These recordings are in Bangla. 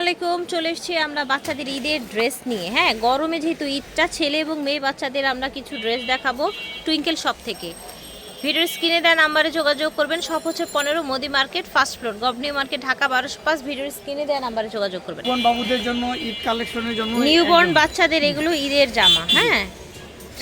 আলাইকুম চলে এসেছি আমরা বাচ্চাদের ঈদের ড্রেস নিয়ে। হ্যাঁ গরমে যেহেতু ঈদটা ছেলে এবং মেয়ে বাচ্চাদের আমরা কিছু ড্রেস দেখাবো টুইঙ্কেল শপ থেকে। ভিডিওর স্ক্রিনে দেওয়া নাম্বারে যোগাযোগ করবেন। সব হচ্ছে পনেরো মোদি মার্কেট ফার্স্ট ফ্লোর গভর্নি মার্কেট ঢাকা বারোশো পাঁচ। ভিডিওর স্ক্রিনে দেওয়া নাম্বারে যোগাযোগ করবেন। বোন বাবুদের জন্য ঈদ কালেকশনের জন্য নিউবর্ন বাচ্চাদের এগুলো ঈদের জামা হ্যাঁ।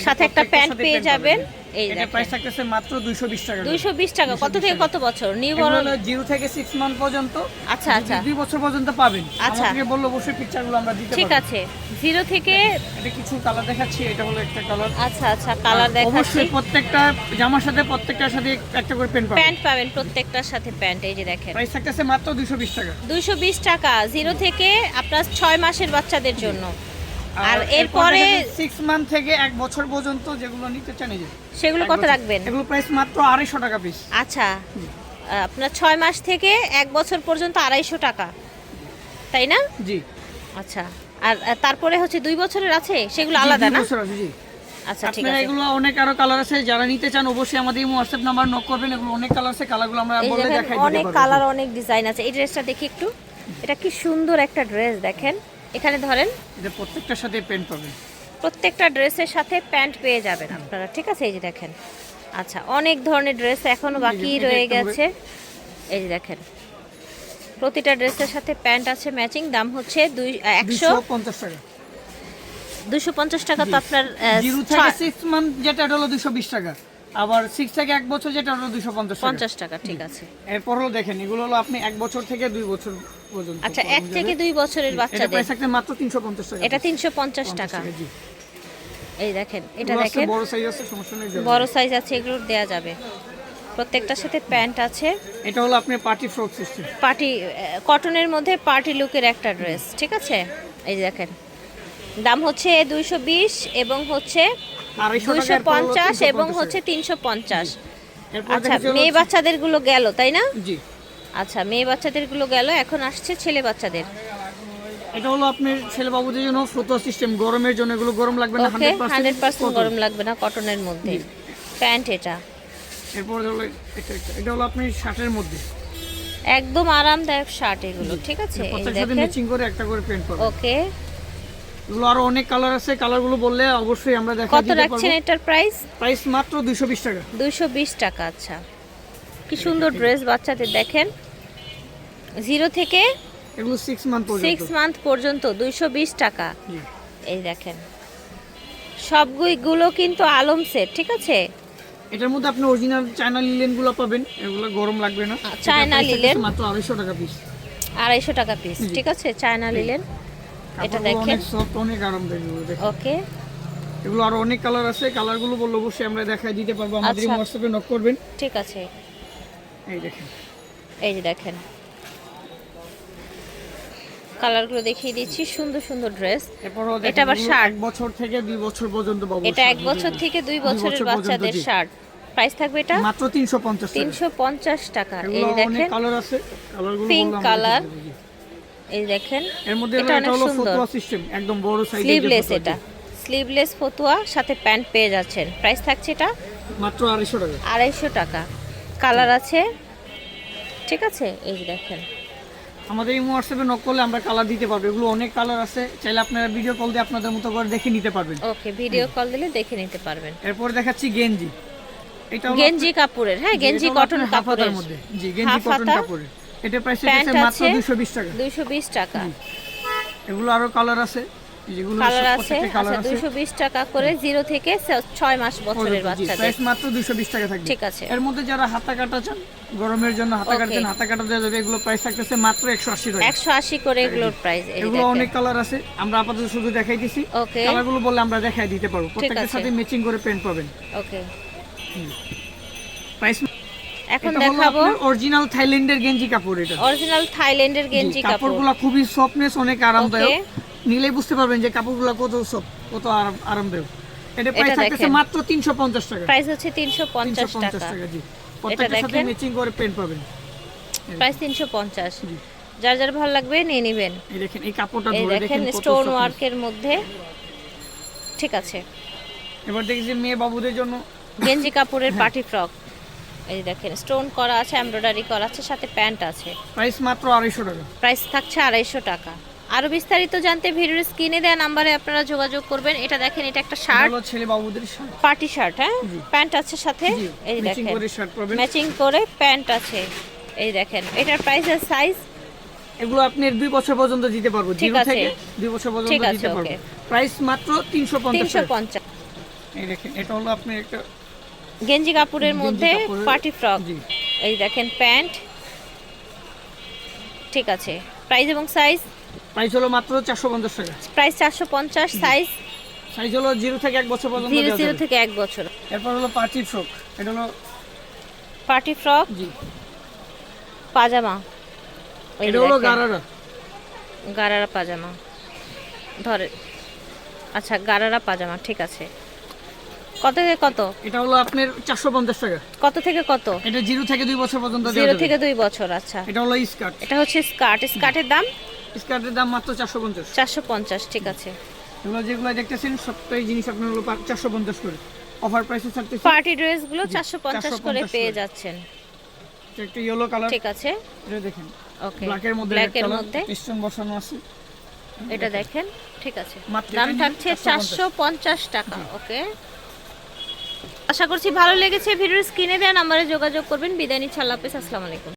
সাথে একটা প্যান্ট পেয়ে যাবেন। এই এটা প্রাইস থাকতেছে মাত্র 220 টাকা দুইশো বিশ টাকা। কত থেকে কত বছর? এগুলো নিউবর্ন হলো জিরো থেকে 6 মান্থ পর্যন্ত। আচ্ছা আচ্ছা। দুই বছর পর্যন্ত পাবেন। আচ্ছা। আমাকে বলল অবশ্যই পিকচারগুলো আমরা দিতে ঠিক আছে। জিরো থেকে এটা কিছু কালার দেখাচ্ছি এটা হলো একটা কালার আচ্ছা আচ্ছা কালার দেখাচ্ছি। অবশ্যই প্রত্যেকটা জামার সাথে প্রত্যেকটার সাথে একটা করে পেন পাবেন। প্যান্ট পাবেন প্রত্যেকটার সাথে প্যান্ট এই যে দেখেন। প্রাইস থাকতেছে মাত্র 220 টাকা। দুইশো বিশ টাকা। জিরো থেকে আপনার ছয় মাসের বাচ্চাদের জন্য। আর এরপরে 6 মান্থ থেকে এক বছর পর্যন্ত যেগুলো নিতে চান এই সেগুলো কত রাখবেন? এগুলো প্রাইস মাত্র 250 টাকা পিস আচ্ছা। আপনার ছয় মাস থেকে এক বছর পর্যন্ত আড়াইশো টাকা। তাই না? জি। আচ্ছা। আর তারপরে হচ্ছে দুই বছরের আছে? সেগুলো আলাদা না? বছর আছে, জি। আচ্ছা ঠিক আছে। এগুলো অনেক আরও কালার আছে যারা নিতে চান অবশ্যই আমাদের হোয়াটসঅ্যাপ নাম্বার নক করবেন এগুলো অনেক কালার আছে কালারগুলো আমরা বলে দেখাই অনেক কালার অনেক ডিজাইন আছে। এই ড্রেসটা দেখি একটু। এটা কি সুন্দর একটা ড্রেস দেখেন। এখানে ধরেন এটা প্রত্যেকটার সাথে পেন পাবেন প্রত্যেকটা ড্রেসের সাথে প্যান্ট পেয়ে যাবেন আপনারা ঠিক আছে? এই যে দেখেন। আচ্ছা অনেক ধরনের ড্রেস এখনও বাকি রয়ে গেছে। এই যে দেখেন প্রতিটা ড্রেসের সাথে প্যান্ট আছে ম্যাচিং দাম হচ্ছে দুই একশো 250 টাকা। দুশো পঞ্চাশ টাকা তো আপনার জিরো থেকে 6 মান্থ যেটা হলো 220 টাকা। আবার সিক্স থেকে এক বছর যেটা হলো 250 পঞ্চাশ পঞ্চাশ টাকা ঠিক আছে। এরপর হলো দেখেন এগুলো হলো আপনি এক বছর থেকে দুই বছর পর্যন্ত আচ্ছা এক থেকে দুই বছরের এটা বাচ্চাদের? প্রাইস থাকতে মাত্র 350 টাকা এটা তিনশো পঞ্চাশ 50 টাকা। এই দেখেন এটা দেখেন। বড় সাইজ আছে সমস্যা নেই বড় সাইজ আছে এগুলোর দেয়া যাবে। প্রত্যেকটার সাথে প্যান্ট আছে। এটা হলো আপনি পার্টি ফ্রক সিস্টেম পার্টি কটনের মধ্যে পার্টি লুকের একটা ড্রেস ঠিক আছে? এই দেখেন। দাম হচ্ছে দুইশো বিশ এবং হচ্ছে 250 দুইশো পঞ্চাশ এবং হচ্ছে তিনশো পঞ্চাশ। আচ্ছা মেয়ে বাচ্চাদেরগুলো গেল তাই না? জি। আচ্ছা মেয়ে বাচ্চাদেরগুলো গেল এখন আসছে ছেলে বাচ্চাদের। এটা হলো আপনার ছেলে বাবুদের জন্য ফটোয়া সিস্টেম গরমের জন্য এগুলো গরম লাগবে না ওকে হান্ড্রেড পার্সেন্ট cotton। গরম লাগবে না কটনের মধ্যে। প্যান্ট এটা। এরপর হলো এটা হলো আপনি শার্টের মধ্যে। একদম আরামদায়ক শার্ট এগুলো ঠিক আছে? এই দেখেন। ম্যাচিং করে একটা করে প্যান্ট পাবেন। ওকে। এগুলো আরও অনেক কালার আছে কালারগুলো বললে অবশ্যই আমরা দেখা কত রাখছেন এটার প্রাইস প্রাইস মাত্র 220 টাকা। দুইশো বিশ টাকা আচ্ছা। কি সুন্দর ড্রেস বাচ্চাদের দেখেন। জিরো থেকে এগুলো 6 মান্থ পর্যন্ত। সিক্স মান্থ পর্যন্ত দুইশো বিশ টাকা। এই দেখেন। সবগুলো কিন্তু আলম সেট ঠিক আছে? এটার মধ্যে আপনি অরিজিনাল চায়না লিলেনগুলো পাবেন এগুলো গরম লাগবে না। চায়না লিলেন? মাত্র 250 টাকা পিস আড়াইশো টাকা পিস ঠিক আছে? চায়না লিলেন এটা দেখেন। অনেক আরামদায়ক ওকে। এগুলো আরও অনেক কালার আছে কালারগুলো বললে অবশ্যই আমরা দেখাই দিতে পারব আমাদের আচ্ছা। হোয়াটসঅ্যাপে নক করবেন। ঠিক আছে। এই দেখেন। এই যে দেখেন। কালারগুলো দেখিয়ে দিচ্ছি সুন্দর সুন্দর ড্রেস এটা আবার। এক বছর থেকে দুই বছর পর্যন্ত এটা এক বছর থেকে দুই বছরের বছর বাচ্চাদের। শার্ট প্রাইস থাকবে এটা? মাত্র 350 টাকা। তিনশো পঞ্চাশ টাকা। এই দেখেন। কালার আছে কালারগুলো Pink বললাম এই দেখেন এর মধ্যে এটা হলো অনেক সুন্দর। ফতুয়া সিস্টেম একদম বড় সাইজের স্লিভলেস এটা। স্লিভলেস ফতুয়া সাথে প্যান্ট পেয়ে যাচ্ছেন। প্রাইস থাকছে এটা মাত্র 250 টাকা। আড়াইশো টাকা। কালার আছে। ঠিক আছে? এই দেখেন। আমাদের এই হোয়াটসঅ্যাপে নক করলে আমরা কালার দিতে পারব। এগুলো অনেক কালার আছে। চাইলে আপনারা ভিডিও কল দিয়ে আপনাদের মতো করে দেখে নিতে পারবেন। ওকে ভিডিও কল দিলে দেখে নিতে পারবেন। এরপর দেখাচ্ছি গেঞ্জি। এটা গেঞ্জি কাপড়ের হ্যাঁ গেঞ্জি কটন কাপড়ের। মধ্যে। জি গেঞ্জি কটন কাপড়ের। এটা প্রাইস মাত্র 220 টাকা। দুইশো বিশ টাকা। এগুলো আরও কালার আছে। যেগুলো কালার আছে প্রত্যেকটা কালার আচ্ছা টাকা করে জিরো থেকে ছ- ছয় মাস বছরের বাচ্চাদের। প্রাইস মাত্র 220 টাকা থাকবে। ঠিক আছে। এর মধ্যে যারা হাতা কাটা চান গরমের জন্য হাতা কাটছেন হাতা কাটা দেওয়া যাবে এগুলো প্রাইস থাকতেছে মাত্র 180 টাকা। একশো আশি করে এগুলোর প্রাইস এগুলো অনেক কালার আছে। আমরা আপাতত শুধু দেখাই দিছি কালারগুলো বললে আমরা দেখাই দিতে পারব। প্রত্যেকটার। সাথে ম্যাচিং করে পেন্ট পাবেন। ওকে প্রাইস এখন দেখাবো। অরিজিনাল থাইল্যান্ডের গেঞ্জি কাপড় এটা। অরিজিনাল থাইল্যান্ডের গেঞ্জি কাপড়। কাপড়গুলো খুবই সফটনেস অনেক আরামদায়ক. নিলেই বুঝতে পারবেন যে কাপড়গুলো কত সফট কত আরাম- আরামদায়ক। এটা প্রাইস থাকতেছে মাত্র 350 টাকা। প্রাইস হচ্ছে তিনশো পঞ্চাশ 350 টাকা। জি। প্রত্যেকটার সাথে ম্যাচিং করে পেন্ট পাবেন। প্রাইস তিনশো পঞ্চাশ। জি। যার যার ভালো লাগবে নিয়ে নেবেন। এই দেখেন এই কাপড়টা ধরে দেখেন স্টোন ওয়ার্কের মধ্যে। ঠিক আছে। এবার দেখি যে মেয়ে বাবুদের জন্য গেঞ্জি কাপড়ের হ্যাঁ। পার্টি ফ্রক এই দেখেন স্টোন করা আছে এমব্রয়ডারি করা আছে সাথে প্যান্ট আছে। প্রাইস মাত্র আড়াইশো টাকা। প্রাইস থাকছে আড়াইশো টাকা। আরও বিস্তারিত জানতে ভিডিওর স্ক্রিনে দেওয়া নাম্বারে আপনারা যোগাযোগ করবেন। এটা দেখেন এটা একটা শার্ট ছেলে বাবুদের শার্ট পার্টি শার্ট হ্যাঁ? প্যান্ট আছে সাথে। এই দেখেন। ম্যাচিং করে প্যান্ট আছে। এই দেখেন এটার প্রাইস আর সাইজ এগুলো আপনি দুই বছর পর্যন্ত দিতে পারব। জিরো। থেকে দুই বছর পর্যন্ত দিতে পারব। প্রাইস মাত্র তিনশো পঞ্চাশ। এই দেখেন এটা হলো আপনি একটা গেঞ্জি কাপড়ের মধ্যে পার্টি ফ্রক। এই দেখেন প্যান্ট। ঠিক আছে। প্রাইস এবং সাইজ? প্রাইস হলো মাত্র চারশো পঞ্চাশ টাকা। প্রাইস চারশো পঞ্চাশ সাইজ? সাইজ হলো জিরো থেকে এক বছর পর্যন্ত জিরো জিরো। থেকে এক বছর। এরপর হলো পার্টি ফ্রক। এটা হলো পার্টি ফ্রক? জি। পাজামা। এটা হলো গারারা। গারারা পাজামা। ধরে আচ্ছা গারারা পাজামা ঠিক আছে। কত থেকে কত? এটা হলো আপনার চারশো পঞ্চাশ টাকা। কত থেকে কত? এটা জিরো থেকে দুই বছর পর্যন্ত দেওয়া জিরো থেকে দুই বছর আচ্ছা। এটা হলো স্কার্ট। এটা হচ্ছে স্কার্ট। স্কার্টের দাম? স্কার্টের দাম মাত্র চারশো পঞ্চাশ। চারশো পঞ্চাশ ঠিক আছে। এগুলো যেগুলো দেখতেছেন সবটাই জিনিস আপনার হলো চারশো পঞ্চাশ করে। অফার প্রাইসে থাকতেছে পার্টি ড্রেসগুলো চারশো পঞ্চাশ করে 450 পেয়ে যাচ্ছেন। একটা ইয়েলো কালার ঠিক আছে। এটা দেখেন। ওকে ব্ল্যাকের মধ্যে ব্ল্যাকের মধ্যে। পিস্টন বসানো আছে। এটা দেখেন। ঠিক আছে। দাম থাকছে 450 চারশো পঞ্চাশ টাকা ওকে আশা করছি ভালো লেগেছে ভিডিওর স্ক্রিনে দেন নাম্বারে যোগাযোগ করবেন। বিদায় নিচ্ছি, আল্লাহ হাফেজ, আসসালামু আলাইকুম।